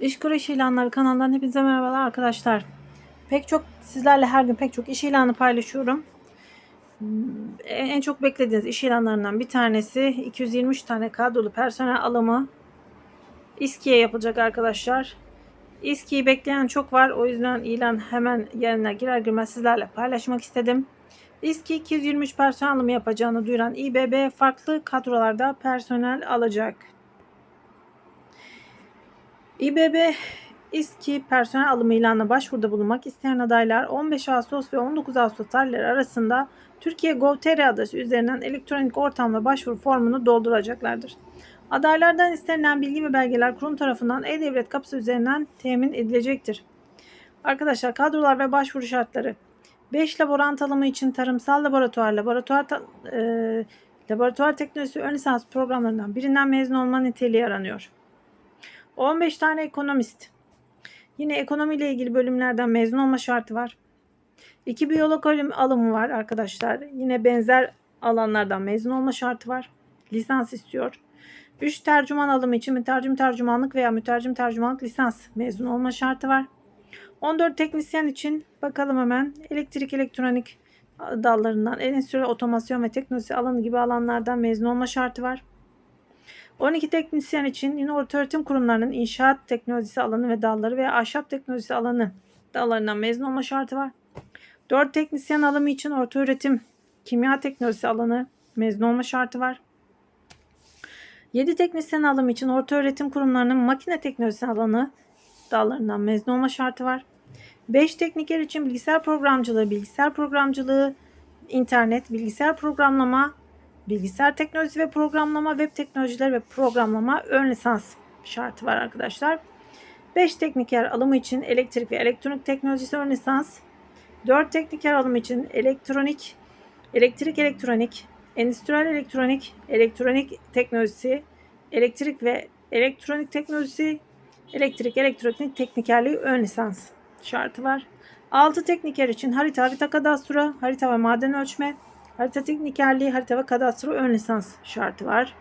İş İş İlanları kanalından hepinize merhabalar arkadaşlar. Pek çok sizlerle her gün pek çok iş ilanı paylaşıyorum. Hmm, en çok beklediğiniz iş ilanlarından bir tanesi 223 tane kadrolu personel alımı İSKİ'ye yapılacak arkadaşlar. İSKİ'yi bekleyen çok var. O yüzden ilan hemen yerine girer girmez sizlerle paylaşmak istedim. İSKİ 223 personel alımı yapacağını duyuran İBB farklı kadrolarda personel alacak. İBB İSKİ personel alımı ilanına başvuruda bulunmak isteyen adaylar 15 Ağustos ve 19 Ağustos tarihleri arasında Türkiye Gov.tr adresi üzerinden elektronik ortamda başvuru formunu dolduracaklardır. Adaylardan istenilen bilgi ve belgeler kurum tarafından e-devlet kapısı üzerinden temin edilecektir. Arkadaşlar kadrolar ve başvuru şartları 5 laborant alımı için tarımsal laboratuvar, laboratuvar e, laboratuvar teknolojisi ön lisans programlarından birinden mezun olma niteliği aranıyor. 15 tane ekonomist. Yine ekonomiyle ilgili bölümlerden mezun olma şartı var. 2 biyolog alım- alımı var arkadaşlar. Yine benzer alanlardan mezun olma şartı var. Lisans istiyor. 3 tercüman alımı için mütercim tercümanlık veya mütercim tercümanlık lisans mezun olma şartı var. 14 teknisyen için bakalım hemen elektrik elektronik dallarından endüstri otomasyon ve teknoloji alanı gibi alanlardan mezun olma şartı var. 12 teknisyen için orta öğretim kurumlarının inşaat teknolojisi alanı ve dalları veya ahşap teknolojisi alanı dallarından mezun olma şartı var. 4 teknisyen alımı için orta öğretim kimya teknolojisi alanı mezun olma şartı var. 7 teknisyen alımı için orta öğretim kurumlarının makine teknolojisi alanı dallarından mezun olma şartı var. 5 tekniker için bilgisayar programcılığı, bilgisayar programcılığı, internet, bilgisayar programlama, bilgisayar teknolojisi ve programlama, web teknolojileri ve programlama ön lisans şartı var arkadaşlar. 5 tekniker alımı için elektrik ve elektronik teknolojisi ön lisans. 4 tekniker alımı için elektronik, elektrik elektronik, endüstriyel elektronik, elektronik teknolojisi, elektrik ve elektronik teknolojisi, elektrik elektronik teknikerliği ön lisans şartı var. 6 tekniker için harita, harita kadastro, harita ve maden ölçme, harita teknikerliği, harita ve kadastro ön lisans şartı var.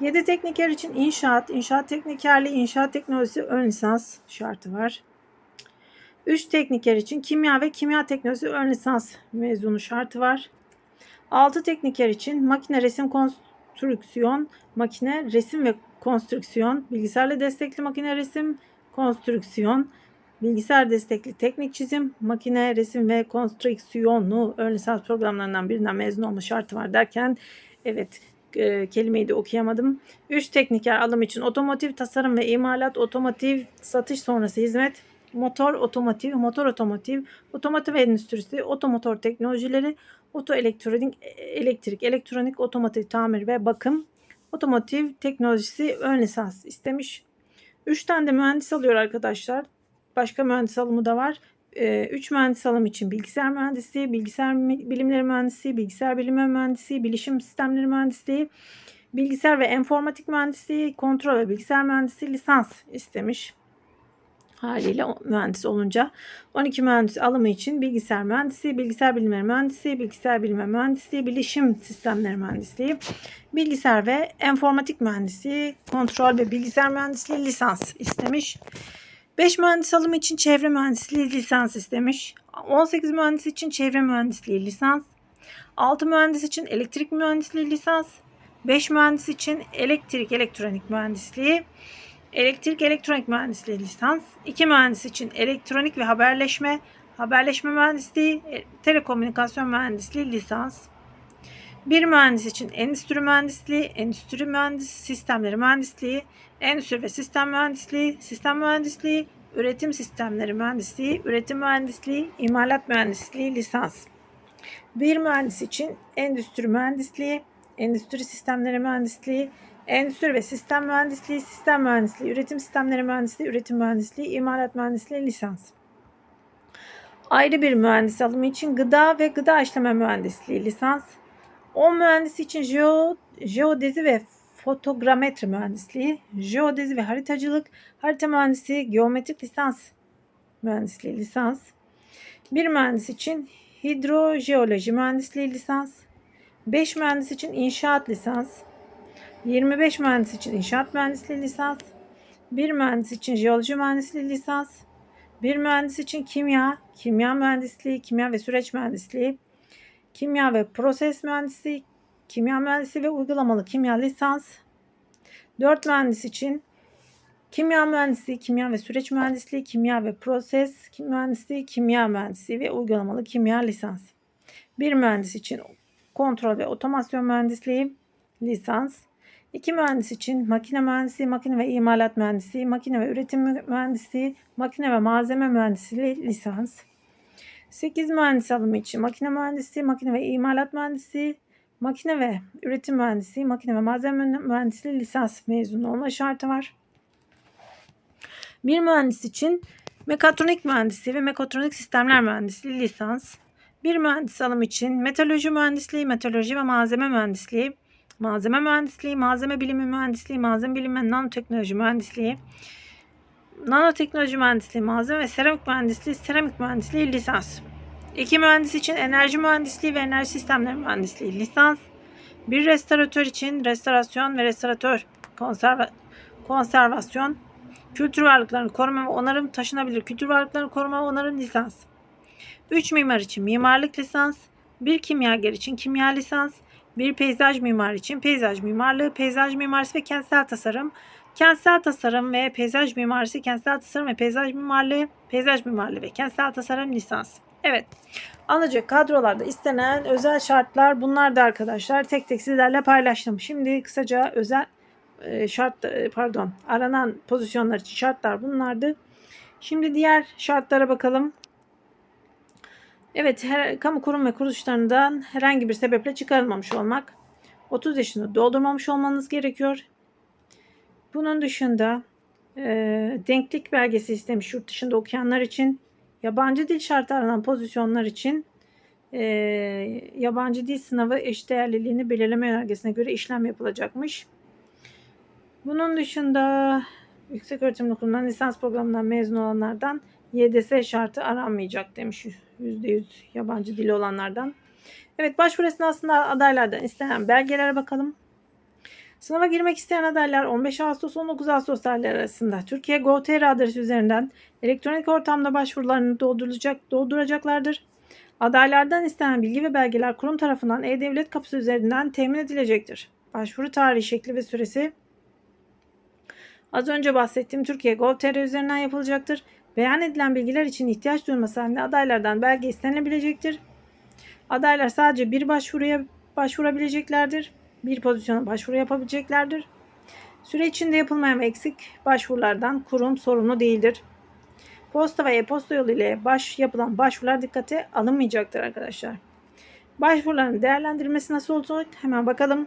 7 tekniker için inşaat, inşaat teknikerliği, inşaat teknolojisi ön lisans şartı var. 3 tekniker için kimya ve kimya teknolojisi ön lisans mezunu şartı var. 6 tekniker için makine resim konstrüksiyon, makine resim ve konstrüksiyon, bilgisayarla destekli makine resim konstrüksiyon, bilgisayar destekli teknik çizim, makine resim ve konstrüksiyonu ön lisans programlarından birinden mezun olma şartı var derken evet e, kelimeyi de okuyamadım. 3 tekniker alım için otomotiv tasarım ve imalat, otomotiv satış sonrası hizmet, motor otomotiv, motor otomotiv, otomotiv endüstrisi, otomotor teknolojileri, oto elektronik, elektrik, elektronik, otomotiv tamir ve bakım, otomotiv teknolojisi ön lisans istemiş. 3 tane de mühendis alıyor arkadaşlar. Başka mühendis alımı da var. 3 mühendis alım için bilgisayar mühendisliği, bilgisayar bilimleri mühendisliği, bilgisayar bilimi mühendisliği, bilişim sistemleri mühendisliği, bilgisayar ve enformatik mühendisliği, kontrol ve bilgisayar mühendisliği lisans istemiş. Haliyle mühendis olunca 12 mühendis alımı için bilgisayar mühendisliği, bilgisayar bilimleri mühendisliği, bilgisayar bilimi mühendisliği, bilişim sistemleri mühendisliği, bilgisayar ve enformatik mühendisliği, kontrol ve bilgisayar mühendisliği lisans istemiş. 5 mühendis alımı için çevre mühendisliği lisans istemiş. 18 mühendis için çevre mühendisliği lisans. 6 mühendis için elektrik mühendisliği lisans. 5 mühendis için elektrik elektronik mühendisliği. Elektrik elektronik mühendisliği lisans. 2 mühendis için elektronik ve haberleşme, haberleşme mühendisliği, e, telekomünikasyon mühendisliği lisans. Bir mühendis için endüstri mühendisliği, endüstri mühendis sistemleri mühendisliği, endüstri ve sistem mühendisliği, sistem mühendisliği, üretim sistemleri mühendisliği, üretim mühendisliği, imalat mühendisliği lisans. Bir mühendis için endüstri mühendisliği, endüstri sistemleri mühendisliği, endüstri ve sistem mühendisliği, sistem mühendisliği, üretim sistemleri mühendisliği, üretim mühendisliği, imalat mühendisliği lisans. Ayrı bir mühendis alımı için gıda ve gıda işleme mühendisliği lisans. 10 mühendis için jeo, jeodezi ve fotogrametri mühendisliği, jeodezi ve haritacılık, harita mühendisi, geometrik lisans mühendisliği lisans. Bir mühendis için hidrojeoloji mühendisliği lisans. 5 mühendis için inşaat lisans. 25 mühendis için inşaat mühendisliği lisans. Bir mühendis için jeoloji mühendisliği lisans. Bir mühendis için kimya, kimya mühendisliği, kimya ve süreç mühendisliği, kimya ve proses mühendisliği, kimya mühendisliği ve uygulamalı kimya lisans. Dört mühendis için kimya mühendisliği, kimya ve süreç mühendisliği, kimya ve proses kim- mühendisliği, kimya mühendisliği ve uygulamalı kimya lisans. Bir mühendis için kontrol ve otomasyon mühendisliği lisans. İki mühendis için makine mühendisliği, makine ve imalat mühendisliği, makine ve üretim mü- mühendisliği, makine ve malzeme mühendisliği lisans. 8 mühendis alımı için makine mühendisliği, makine ve imalat mühendisliği, makine ve üretim mühendisliği, makine ve malzeme mühendisliği lisans mezunu olma şartı var. Bir mühendis için mekatronik mühendisliği ve mekatronik sistemler mühendisliği lisans. Bir mühendis alım için metalurji mühendisliği, metalurji ve malzeme mühendisliği, malzeme mühendisliği, malzeme bilimi mühendisliği, malzeme bilimi ve nanoteknoloji mühendisliği, nanoteknoloji mühendisliği, malzeme ve seramik mühendisliği, seramik mühendisliği lisans. İki mühendis için enerji mühendisliği ve enerji sistemleri mühendisliği lisans. Bir restoratör için restorasyon ve restoratör konserva- konservasyon, kültür varlıklarını koruma ve onarım, taşınabilir kültür varlıklarını koruma ve onarım lisans. 3 mimar için mimarlık lisans, bir kimyager için kimya lisans, bir peyzaj mimar için peyzaj mimarlığı, peyzaj mimarisi ve kentsel tasarım, kentsel tasarım ve peyzaj mimarisi, kentsel tasarım ve peyzaj mimarlığı, peyzaj mimarlığı ve kentsel tasarım lisans. Evet. Alınacak kadrolarda istenen özel şartlar bunlar da arkadaşlar. Tek tek sizlerle paylaştım. Şimdi kısaca özel e, şart e, pardon aranan pozisyonlar için şartlar bunlardı. Şimdi diğer şartlara bakalım. Evet, her, kamu kurum ve kuruluşlarından herhangi bir sebeple çıkarılmamış olmak. 30 yaşını doldurmamış olmanız gerekiyor. Bunun dışında e, denklik belgesi istemiş yurt dışında okuyanlar için. Yabancı dil şartı aranan pozisyonlar için e, yabancı dil sınavı eşdeğerliliğini belirleme yönergesine göre işlem yapılacakmış. Bunun dışında Yüksek Öğretim Kurumu'ndan lisans programından mezun olanlardan YDS şartı aranmayacak demiş %100 yabancı dili olanlardan. Evet başvuru esnasında adaylardan istenen belgelere bakalım. Sınava girmek isteyen adaylar 15 Ağustos 19 Ağustos tarihleri arasında Türkiye Gov.tr adresi üzerinden elektronik ortamda başvurularını dolduracak, dolduracaklardır. Adaylardan istenen bilgi ve belgeler kurum tarafından E-Devlet kapısı üzerinden temin edilecektir. Başvuru tarihi, şekli ve süresi az önce bahsettiğim Türkiye Gov.tr üzerinden yapılacaktır. Beyan edilen bilgiler için ihtiyaç duyulması halinde adaylardan belge istenilebilecektir. Adaylar sadece bir başvuruya başvurabileceklerdir. Bir pozisyona başvuru yapabileceklerdir. Süre içinde yapılmayan eksik başvurulardan kurum sorumlu değildir. Posta ve e-posta yolu ile baş yapılan başvurular dikkate alınmayacaktır arkadaşlar. Başvuruların değerlendirilmesi nasıl olacak? Hemen bakalım.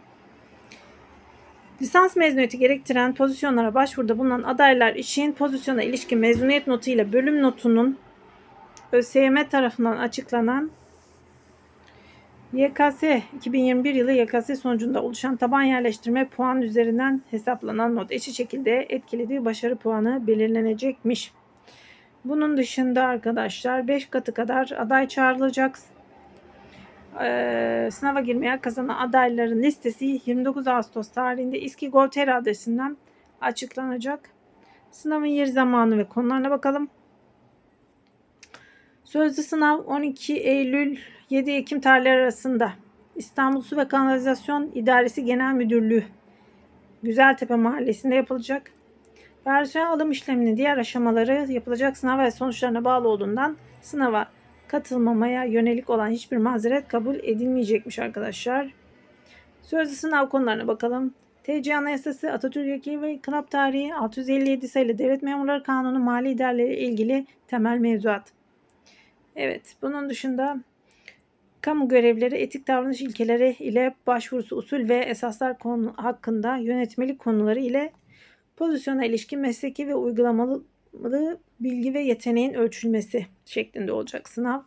Lisans mezuniyeti gerektiren pozisyonlara başvuruda bulunan adaylar için pozisyona ilişkin mezuniyet notu ile bölüm notunun ÖSYM tarafından açıklanan YKS 2021 yılı YKS sonucunda oluşan taban yerleştirme puan üzerinden hesaplanan not eşit şekilde etkilediği başarı puanı belirlenecekmiş. Bunun dışında arkadaşlar 5 katı kadar aday çağrılacak. Ee, sınava girmeye kazanan adayların listesi 29 Ağustos tarihinde İSKİ Gov.tr adresinden açıklanacak. Sınavın yer zamanı ve konularına bakalım. Sözlü sınav 12 Eylül 7 Ekim tarihleri arasında İstanbul Su ve Kanalizasyon İdaresi Genel Müdürlüğü Güzeltepe Mahallesi'nde yapılacak. Personel alım işleminin diğer aşamaları yapılacak sınav ve sonuçlarına bağlı olduğundan sınava katılmamaya yönelik olan hiçbir mazeret kabul edilmeyecekmiş arkadaşlar. Sözlü sınav konularına bakalım. TC Anayasası, Atatürk Ülke ve Kınap Tarihi, 657 sayılı Devlet Memurları Kanunu, Mali İdareleri ilgili temel mevzuat. Evet, bunun dışında kamu görevleri, etik davranış ilkeleri ile başvurusu usul ve esaslar konu hakkında yönetmelik konuları ile pozisyona ilişkin mesleki ve uygulamalı bilgi ve yeteneğin ölçülmesi şeklinde olacak sınav.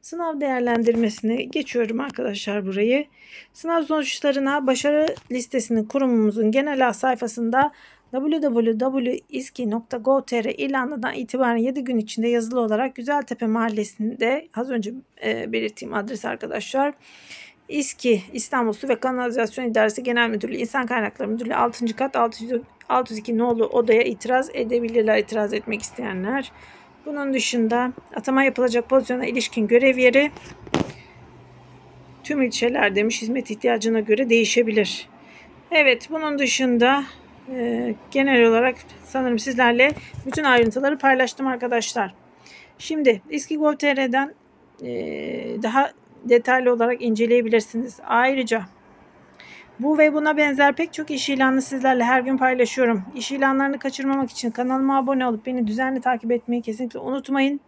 Sınav değerlendirmesine geçiyorum arkadaşlar burayı. Sınav sonuçlarına başarı listesinin kurumumuzun genel sayfasında www.iski.gov.tr ilanından itibaren 7 gün içinde yazılı olarak Güzeltepe Mahallesi'nde az önce e, belirttiğim adres arkadaşlar. İSKİ İstanbul Su ve Kanalizasyon İdaresi Genel Müdürlüğü İnsan Kaynakları Müdürlüğü 6. kat 600 602 nolu odaya itiraz edebilirler itiraz etmek isteyenler. Bunun dışında atama yapılacak pozisyona ilişkin görev yeri tüm ilçeler demiş hizmet ihtiyacına göre değişebilir. Evet bunun dışında e, genel olarak sanırım sizlerle bütün ayrıntıları paylaştım arkadaşlar. Şimdi eski Gov.tr'den e, daha detaylı olarak inceleyebilirsiniz. Ayrıca bu ve buna benzer pek çok iş ilanını sizlerle her gün paylaşıyorum. İş ilanlarını kaçırmamak için kanalıma abone olup beni düzenli takip etmeyi kesinlikle unutmayın.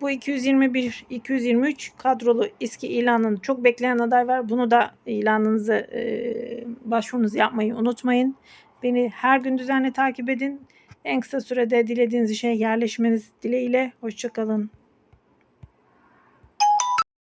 Bu 221-223 kadrolu İSKİ ilanını çok bekleyen aday var. Bunu da ilanınızı, e, başvurunuzu yapmayı unutmayın. Beni her gün düzenli takip edin. En kısa sürede dilediğiniz işe yerleşmeniz dileğiyle. Hoşçakalın.